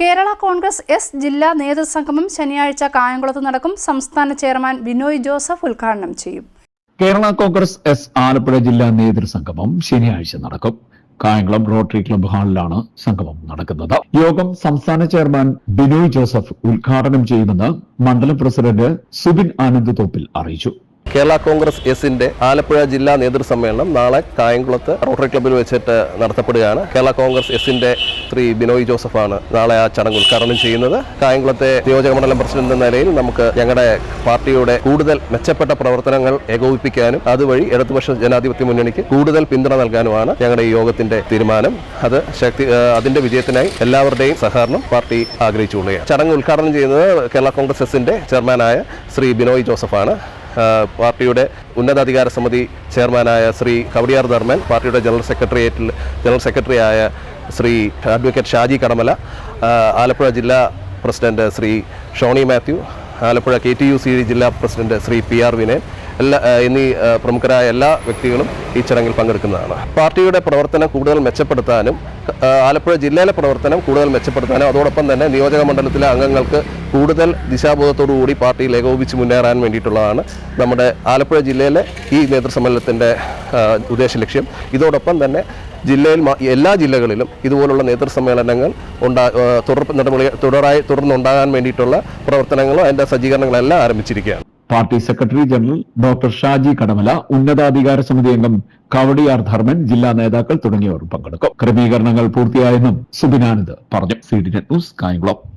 Kerala Congress S ജില്ലാ നേതൃസംഗമം ശനിയാഴ്ച കായംകുളത്ത് നടക്കും. സംസ്ഥാന ചെയർമാൻ ബിനോയ് ജോസഫ് ഉദ്ഘാടനം ചെയ്യും. കേരള കോൺഗ്രസ് എസ് ആലപ്പുഴ ജില്ലാ നേതൃസംഗമം ശനിയാഴ്ച നടക്കും. കായംകുളം റോട്ടറി ക്ലബ് ഹാളിലാണ് സംഗമം നടക്കുന്നത്. യോഗം സംസ്ഥാന ചെയർമാൻ ബിനോയ് ജോസഫ് ഉദ്ഘാടനം ചെയ്യുമെന്ന് മണ്ഡലം പ്രസിഡന്റ് സുബിൻ ആനന്ദ് തോപ്പിൽ അറിയിച്ചു. കേരള കോൺഗ്രസ് എസിന്റെ ആലപ്പുഴ ജില്ലാ നേതൃസമ്മേളനം നാളെ കായംകുളത്ത് റോട്ടറി ക്ലബ്ബിൽ വെച്ചിട്ട് നടത്തപ്പെടുകയാണ്. കേരള കോൺഗ്രസ് എസിന്റെ ശ്രീ ബിനോയ് ജോസഫാണ് നാളെ ആ ചടങ്ങ് ഉദ്ഘാടനം ചെയ്യുന്നത്. കായംകുളത്തെ നിയോജക മണ്ഡലം പ്രസിഡന്റ് എന്ന നിലയിൽ നമുക്ക് ഞങ്ങളുടെ പാർട്ടിയുടെ കൂടുതൽ മെച്ചപ്പെട്ട പ്രവർത്തനങ്ങൾ ഏകോപിപ്പിക്കാനും അതുവഴി ഇടതുപക്ഷ ജനാധിപത്യ മുന്നണിക്ക് കൂടുതൽ പിന്തുണ നൽകാനുമാണ് ഞങ്ങളുടെ ഈ യോഗത്തിന്റെ തീരുമാനം. അത് ശക്തി അതിന്റെ വിജയത്തിനായി എല്ലാവരുടെയും സഹകരണം പാർട്ടി ആഗ്രഹിച്ചുകൊള്ളുകയാണ്. ചടങ്ങ് ഉദ്ഘാടനം ചെയ്യുന്നത് കേരള കോൺഗ്രസ് എസിന്റെ ചെയർമാനായ ശ്രീ ബിനോയ് ജോസഫാണ്. പാർട്ടിയുടെ ഉന്നതാധികാര സമിതി ചെയർമാനായ ശ്രീ കവടിയാർ ധർമ്മൻ പാർട്ടിയുടെ ജനറൽ സെക്രട്ടേറിയറ്റിൽ ജനറൽ സെക്രട്ടറിയായ ശ്രീ അഡ്വക്കേറ്റ് ഷാജി കടമല ആലപ്പുഴ ജില്ലാ president Shri Shoni Mathew Alappuzha K T U C ജില്ലാ president Shri P R Vinayan എല്ലാ എന്നീ പ്രമുഖരായ എല്ലാ വ്യക്തികളും ഈ ചടങ്ങിൽ പങ്കെടുക്കുന്നതാണ്. പാർട്ടിയുടെ പ്രവർത്തനം കൂടുതൽ മെച്ചപ്പെടുത്താനും ആലപ്പുഴ ജില്ലയിലെ പ്രവർത്തനം കൂടുതൽ മെച്ചപ്പെടുത്താനും അതോടൊപ്പം തന്നെ നിയോജക മണ്ഡലത്തിലെ അംഗങ്ങൾക്ക് കൂടുതൽ ദിശാബോധത്തോടുകൂടി പാർട്ടിയിൽ ഏകോപിച്ച് മുന്നേറാൻ വേണ്ടിയിട്ടുള്ളതാണ് നമ്മുടെ ആലപ്പുഴ ജില്ലയിലെ ഈ നേതൃസമ്മേളനത്തിന്റെ ഉദ്ദേശ ലക്ഷ്യം. ഇതോടൊപ്പം തന്നെ ജില്ലയിൽ എല്ലാ ജില്ലകളിലും ഇതുപോലുള്ള നേതൃസമ്മേളനങ്ങൾ ഉണ്ടാ തുടർ നടപടി തുടരായി തുടർന്നുണ്ടാകാൻ വേണ്ടിയിട്ടുള്ള പ്രവർത്തനങ്ങളും അതിന്റെ സജ്ജീകരണങ്ങളെല്ലാം ആരംഭിച്ചിരിക്കുകയാണ്. Party secretary general doctor Shaji Kadamala ഉന്നതാധികാര സമിതി അംഗം കവടിയാർ ധർമ്മൻ ജില്ലാ നേതാക്കൾ തുടങ്ങിയവർ പങ്കെടുക്കും. ക്രമീകരണങ്ങൾ പൂർത്തിയായെന്നും സുബിനാനന്ദ് പറഞ്ഞു. C D news Kayamkulam.